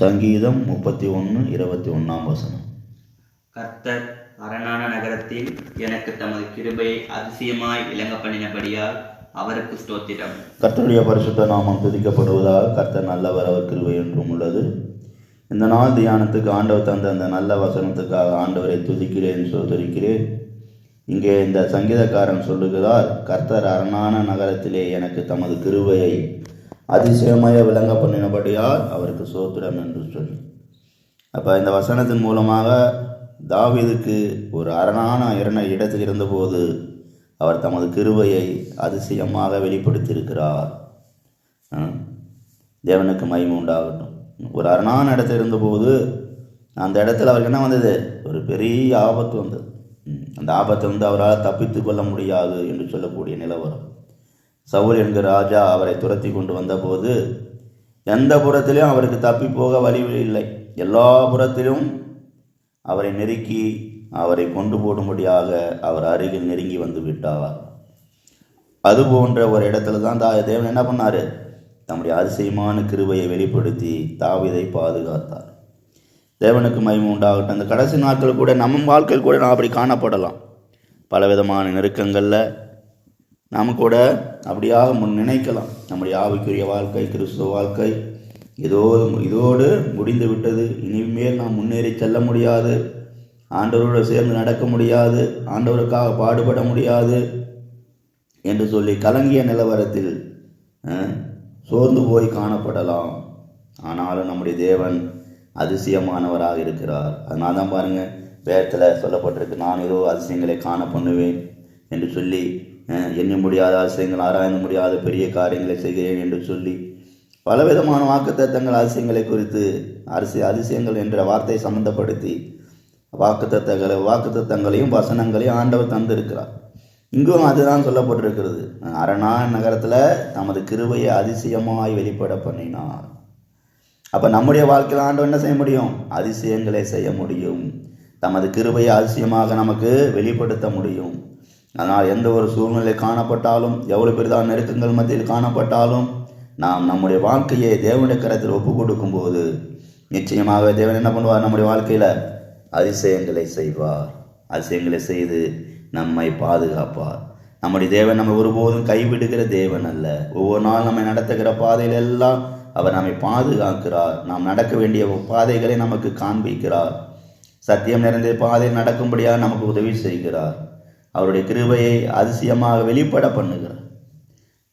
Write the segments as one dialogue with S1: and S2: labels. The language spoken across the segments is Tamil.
S1: சங்கீதம் முப்பத்தி ஒன்று இருபத்தி ஒன்றாம் வசனம்.
S2: கர்த்தர் அரணான நகரத்தில் எனக்கு தமது கிருபையை அதிசயமாய் விளங்க பண்ணினபடியால் அவருக்கு ஸ்தோத்திரம்.
S1: கர்த்தருடைய பரிசுத்த நாமம் துதிக்கப்படுவதாக கர்த்தர் நல்லவர் அவர் கிருபை என்றும் உள்ளது. இந்த நாள் தியானத்துக்கு ஆண்டவர் தந்த அந்த நல்ல வசனத்துக்காக ஆண்டவரை துதிக்கிறேன் சோதரிக்கிறேன். இங்கே இந்த சங்கீதக்காரன் சொல்லுகிறார் கர்த்தர் அரணான நகரத்திலே எனக்கு தமது கிருபையை அதிசயமாக விளங்க பண்ணினபடியால் அவருக்கு சோத்திரம் என்று சொல்லி அப்போ இந்த வசனத்தின் மூலமாக தாவீதுக்கு ஒரு அரணான இரண இடத்தில் இருந்தபோது அவர் தமது கிருவையை அதிசயமாக வெளிப்படுத்தியிருக்கிறார். தேவனுக்கு மகிமை உண்டாகட்டும். ஒரு அரணான இடத்துல இருந்தபோது அந்த இடத்துல அவருக்கு என்ன வந்தது? ஒரு பெரிய ஆபத்து வந்தது. அந்த ஆபத்தை வந்து அவரால் தப்பித்து கொள்ள முடியாது என்று சொல்லக்கூடிய நிலவரம் சவுல் என்கிற ராஜா அவரை துரத்தி கொண்டு வந்தபோது எந்த புறத்திலும் அவருக்கு தப்பி போக வழி இல்லை. எல்லா புறத்திலும் அவரை நெருக்கி அவரை கொண்டு போடும்படியாக அவர் அருகில் நெருங்கி வந்து விட்டார். அது போன்ற ஒரு இடத்துல தான் தா தேவன் என்ன பண்ணார்? தம்முடைய அதிசயமான கிருபையை வெளிப்படுத்தி தாவிதை பாதுகாத்தார். தேவனுக்கு மகிமை உண்டாகட்டும். அந்த கடைசி நாட்கள் கூட நம்ம வாழ்க்கையில் கூட நான் அப்படி காணப்படலாம். பலவிதமான நெருக்கங்களில் நாம் கூட அப்படியாக முன் நினைக்கலாம். நம்முடைய ஆவிக்குரிய வாழ்க்கை கிறிஸ்துவ வாழ்க்கை இதோ இதோடு முடிந்து விட்டது. இனிமேல் நாம் முன்னேறி செல்ல முடியாது. ஆண்டவரோடு சேர்ந்து நடக்க முடியாது. ஆண்டவருக்காக பாடுபட முடியாது என்று சொல்லி கலங்கிய நிலவரத்தில் சோர்ந்து போய் காணப்படலாம். ஆனாலும் நம்முடைய தேவன் அதிசயமானவராக இருக்கிறார். அதனால தான் பாருங்கள் வேதத்தில் சொல்லப்பட்டிருக்கு நான் ஏதோ அதிசயங்களை காண பண்ணுவேன் என்று சொல்லி எண்ண முடியாத அதிசயங்கள் ஆராய்ந்து முடியாத பெரிய காரியங்களை செய்கிறேன் என்று சொல்லி பலவிதமான வாக்குத்தத்தங்கள் அதிசயங்களை குறித்து அரிசி அதிசயங்கள் என்ற வார்த்தை சம்பந்தப்படுத்தி வாக்குத்தத்தங்களை வாக்குத்தத்தங்களையும் வசனங்களையும் ஆண்டவர் தந்திருக்கிறார். இங்கும் அதுதான் சொல்லப்பட்டிருக்கிறது. அரணா நகரத்தில் தமது கிருபையை அதிசயமாய் வெளிப்பட பண்ணினார். அப்போ நம்முடைய வாழ்க்கையில் ஆண்டவர் என்ன செய்ய முடியும்? அதிசயங்களை செய்ய முடியும். தமது கிருபையை அதிசயமாக நமக்கு வெளிப்படுத்த முடியும். அதனால் எந்த ஒரு சூழ்நிலை காணப்பட்டாலும் எவ்வளோ பெரிதான நெருக்கங்கள் மத்தியில் காணப்பட்டாலும் நாம் நம்முடைய வாழ்க்கையை தேவனுடைய கரத்தில் ஒப்பு கொடுக்கும்போது நிச்சயமாக தேவன் என்ன பண்ணுவார் நம்முடைய வாழ்க்கையில்? அதிசயங்களை செய்வார். அதிசயங்களை செய்து நம்மை பாதுகாப்பார். நம்முடைய தேவன் நம்ம ஒருபோதும் கைவிடுகிற தேவன் அல்ல. ஒவ்வொரு நாள் நம்மை நடத்துகிற பாதையில் எல்லாம் அவர் நம்மை பாதுகாக்கிறார். நாம் நடக்க வேண்டிய பாதைகளை நமக்கு காண்பிக்கிறார். சத்தியம் நிறைந்த பாதையில் நடக்கும்படியாக நமக்கு உதவி செய்கிறார். அவருடைய கிருபையை அதிசயமாக வெளிப்பட பண்ணுகிறார்.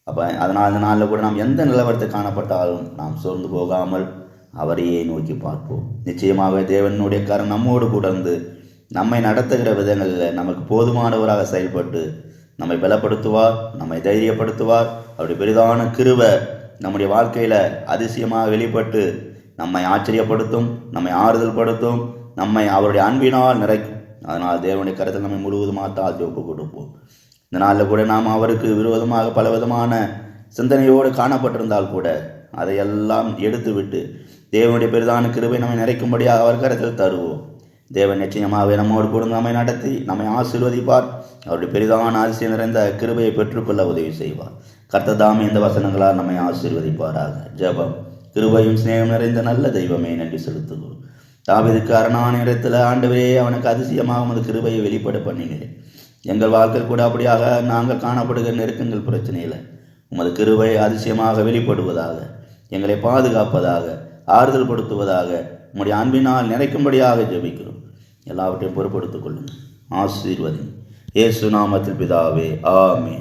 S1: அப்போ அதனால் அந்த நாளில் கூட நாம் எந்த நிலவரத்தை காணப்பட்டாலும் நாம் சோர்ந்து போகாமல் அவரையே நோக்கி பார்ப்போம். நிச்சயமாக தேவனுடைய கரம் நம்மோடு கூடந்து நம்மை நடத்துகிற விதங்களில் நமக்கு போதுமானவராக செயல்பட்டு நம்மை பலப்படுத்துவார் நம்மை தைரியப்படுத்துவார். அவருடைய பெரிதான கிருவை நம்முடைய வாழ்க்கையில் அதிசயமாக வெளிப்பட்டு நம்மை ஆச்சரியப்படுத்தும் நம்மை ஆறுதல் படுத்தும் நம்மை அவருடைய அன்பினால் நிறைக்கும் அதனால் தேவனுடைய கருத்தில் நம்மை முழுவதுமாக தாழ்த்தி ஒப்பு கொடுப்போம். இந்த நாளில் கூட நாம் அவருக்கு விரோதமாக பலவிதமான சிந்தனையோடு காணப்பட்டிருந்தால் கூட அதையெல்லாம் எடுத்துவிட்டு தேவனுடைய பெரிதான கிருபை நம்மை நிறைக்கும்படியாக அவர் கருத்தில் தருவோம். தேவன் நிச்சயமாக நம்மோடு கூட நம்மை நடத்தி நம்மை ஆசீர்வதிப்பார். அவருடைய பெரிதான ஆசிரியம் நிறைந்த கிருபையை பெற்றுக்கொள்ள உதவி செய்வார். கர்த்ததாமே இந்த வசனங்களால் நம்மை ஆசீர்வதிப்பாராக. ஜெபம். கிருபையும் சிநேகம் நிறைந்த நல்ல தெய்வமே. நன்றி செலுத்துகிறோம். தாவிதுக்கு அரணான இடத்துல ஆண்டவரே அவனுக்கு அதிசயமாக உமது கிருபையை வெளிப்பட பண்ணினேன் எங்கள் வாழ்க்கை கூட அப்படியாக நாங்கள் காணப்படுகிற நெருக்கங்கள் பிரச்சனையில் உமது கிருபை அதிசயமாக வெளிப்படுவதாக எங்களை பாதுகாப்பதாக ஆறுதல் படுத்துவதாக உம்முடைய அன்பினால் நிறைக்கும்படியாக ஜெபிக்கிறோம். எல்லாவற்றையும் பொறுப்படுத்திக் கொள்ளுங்கள். ஆசீர்வதி இயேசு நாமத்தில் பிதாவே ஆமே